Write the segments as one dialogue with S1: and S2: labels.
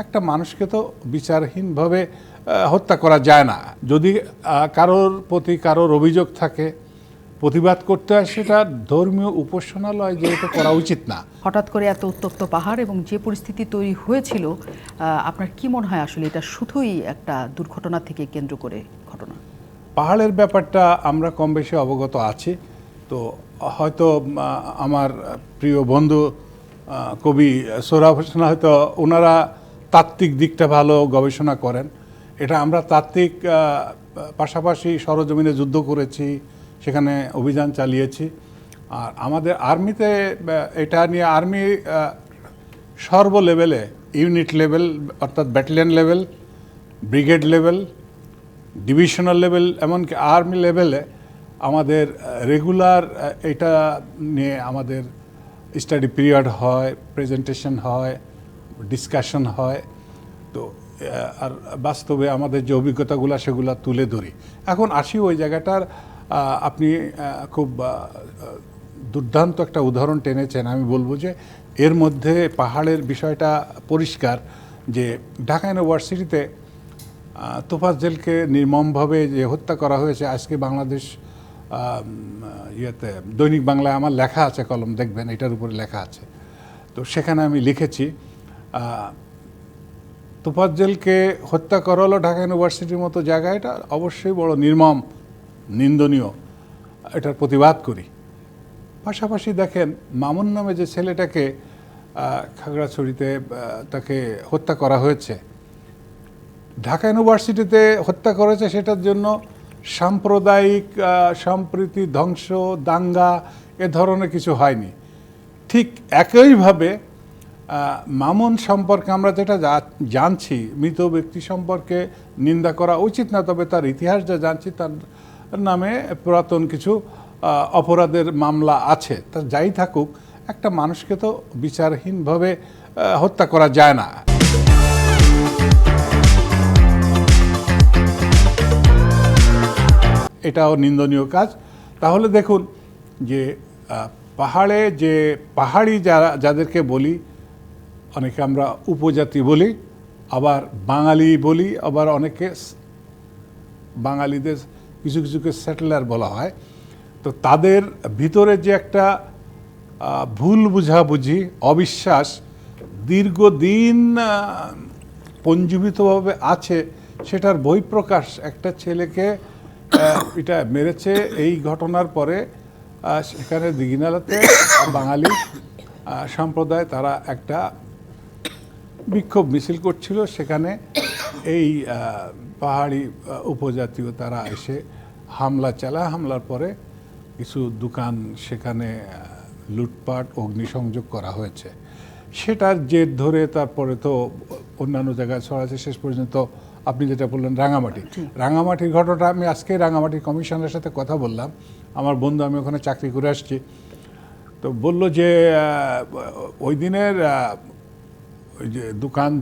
S1: একটা মানুষকে তো বিচারহীনভাবে হত্যা করা যায় না। যদি কারোর প্রতি কারোর অভিযোগ থাকে প্রতিবাদ করতে হয় সেটা ধর্মীয় উপাসনালয় যেহেতু করা উচিত না।
S2: হঠাৎ করে এত উত্তপ্ত পাহাড় এবং যে পরিস্থিতি তৈরি হয়েছিল আপনার কি মনে হয় আসলে এটা শুধুই একটা দুর্ঘটনা থেকে কেন্দ্র করে ঘটনা?
S1: পাহাড়ের ব্যাপারটা আমরা কম বেশি অবগত আছি। তো হয়তো আমার প্রিয় বন্ধু কবি সোহরাব হোসেন হয়তো ওনারা তাত্ত্বিক দিকটা ভালো গবেষণা করেন। এটা আমরা তাত্ত্বিক পাশাপাশি সরজমিনে যুদ্ধ করেছি, সেখানে অভিযান চালিয়েছি। আর আমাদের আর্মিতে এটা নিয়ে আর্মি সর্ব লেভেলে, ইউনিট লেভেল, অর্থাৎ battalion level, brigade level, divisional level, এমনকি আর্মি লেভেলে আমাদের রেগুলার এটা নিয়ে আমাদের স্টাডি পিরিয়ড হয়, প্রেজেন্টেশন হয়। ডিসকাশন হয়, তো আর বাস্তবে আমাদের যে অভিজ্ঞতাগুলো সেগুলো তুলে ধরি। এখন আসি ওই জায়গাটার আপনি খুব দুর্দান্ত একটা উদাহরণ টেনেছেন। আমি বলব যে এর মধ্যে পাহাড়ের বিষয়টা পরিষ্কার যে ঢাকা ইউনিভার্সিটিতে তোফাজ্জেলকে নির্মমভাবে যে হত্যা করা হয়েছে, আজকে বাংলাদেশ ইয়েতে, দৈনিক বাংলায় আমার লেখা আছে কলম, দেখবেন এটার উপরে লেখা আছে। তো সেখানে আমি লিখেছি তোফাজ্জেলকে হত্যা করা হলো ঢাকা ইউনিভার্সিটির মতো জায়গা এটা অবশ্যই বড় নির্মম, নিন্দনীয়, এটার প্রতিবাদ করি। পাশাপাশি দেখেন, মামুন নামে যে ছেলেটাকে খাগড়াছড়িতে তাকে হত্যা করা হয়েছে। ঢাকা ইউনিভার্সিটিতে হত্যা করেছে সেটার জন্য সাম্প্রদায়িক সম্প্রীতি ধ্বংস, দাঙ্গা, এ ধরনের কিছু হয়নি। ঠিক একইভাবে মামুন সম্পর্কে আমরা যেটা জানছি, মৃত ব্যক্তি সম্পর্কে নিন্দা করা উচিত না, তবে তার ইতিহাস যা জানছি তার নামে পুরাতন কিছু অপরাধের মামলা আছে। তা যাই থাকুক, একটা মানুষকে তো বিচারহীনভাবে হত্যা করা যায় না। এটাও নিন্দনীয় কাজ। তাহলে দেখুন যে পাহাড়ে যে পাহাড়ি যারা, যাদেরকে বলি অনেকে আমরা উপজাতি বলি আবার বাঙালি বলি আবার অনেকে বাঙালিদের কিছু কিছুকে সেটেলার বলা হয়। তো তাদের ভিতরে যে একটা ভুল বুঝাবুঝি অবিশ্বাস দীর্ঘদিন আহ, পঞ্জীবিতভাবে আছে সেটার বহিঃপ্রকাশ একটা ছেলেকে এটা মেরেছে এই ঘটনার পরে সেখানে দিঘিনালাতে বাঙালি সম্প্রদায় তারা একটা বিক্ষোভ মিছিল করছিল সেখানে এই পাহাড়ি উপজাতীয় তারা এসে হামলা চালায়। হামলার পরে কিছু দোকান সেখানে লুটপাট অগ্নিসংযোগ করা হয়েছে। সেটার জের ধরে তারপরে তো অন্যান্য জায়গায় ছড়াচ্ছে শেষ পর্যন্ত আপনি যেটা বললেন রাঙামাটি। রাঙামাটির ঘটনাটা আমি আজকে রাঙামাটি কমিশনের সাথে কথা বললাম। আমার বন্ধু আমি ওখানে চাকরি করে আসছি। তো বলল যে ওই দিনের ওই যে দোকান,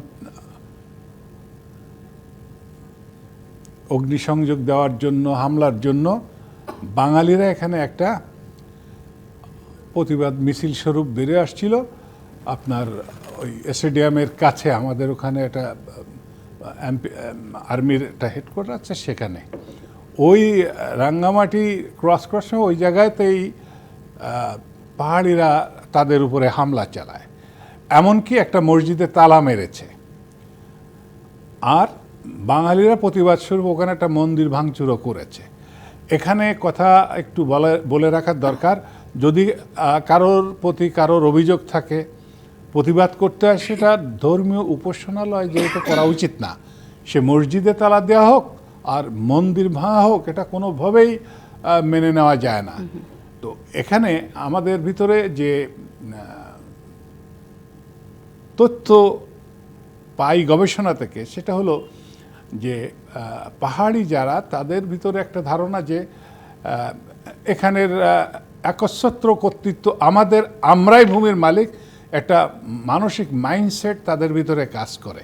S1: অগ্নিসংযোগ দেওয়ার জন্য, হামলার জন্য বাঙালিরা এখানে একটা প্রতিবাদ মিছিল স্বরূপ বেড়ে আসছিল। আপনার ওই স্টেডিয়ামের কাছে আমাদের ওখানে একটা আর্মির একটা হেডকোয়ার্টার আছে সেখানে। ওই রাঙ্গামাটি ক্রস ক্রসে ওই জায়গাতেই পাহাড়িরা তাদের উপরে হামলা চালায়। এমনকি একটা মসজিদে তালা মেরেছে। আর বাঙালিরা প্রতিবাদ স্বরূপ ওখানে একটা মন্দির ভাঙচুরও করেছে। এখানে কথা একটু বলে বলে রাখার দরকার। যদি কারোর প্রতি কারোর অভিযোগ থাকে প্রতিবাদ করতে হয় সেটা ধর্মীয় উপাসনালয় যেহেতু করা উচিত না সে মসজিদে তালা দেওয়া হোক আর মন্দির ভাঙা হোক এটা কোনোভাবেই মেনে নেওয়া যায় না। তো এখানে আমাদের ভিতরে যে তথ্য পাই গবেষণা থেকে, সেটা হলো যে পাহাড়ি যারা তাদের ভিতরে একটা ধারণা যে এখানের একচ্ছত্র কর্তৃত্ব আমাদের আমরাই ভূমির মালিক, একটা মানসিক মাইন্ডসেট তাদের ভিতরে কাজ করে।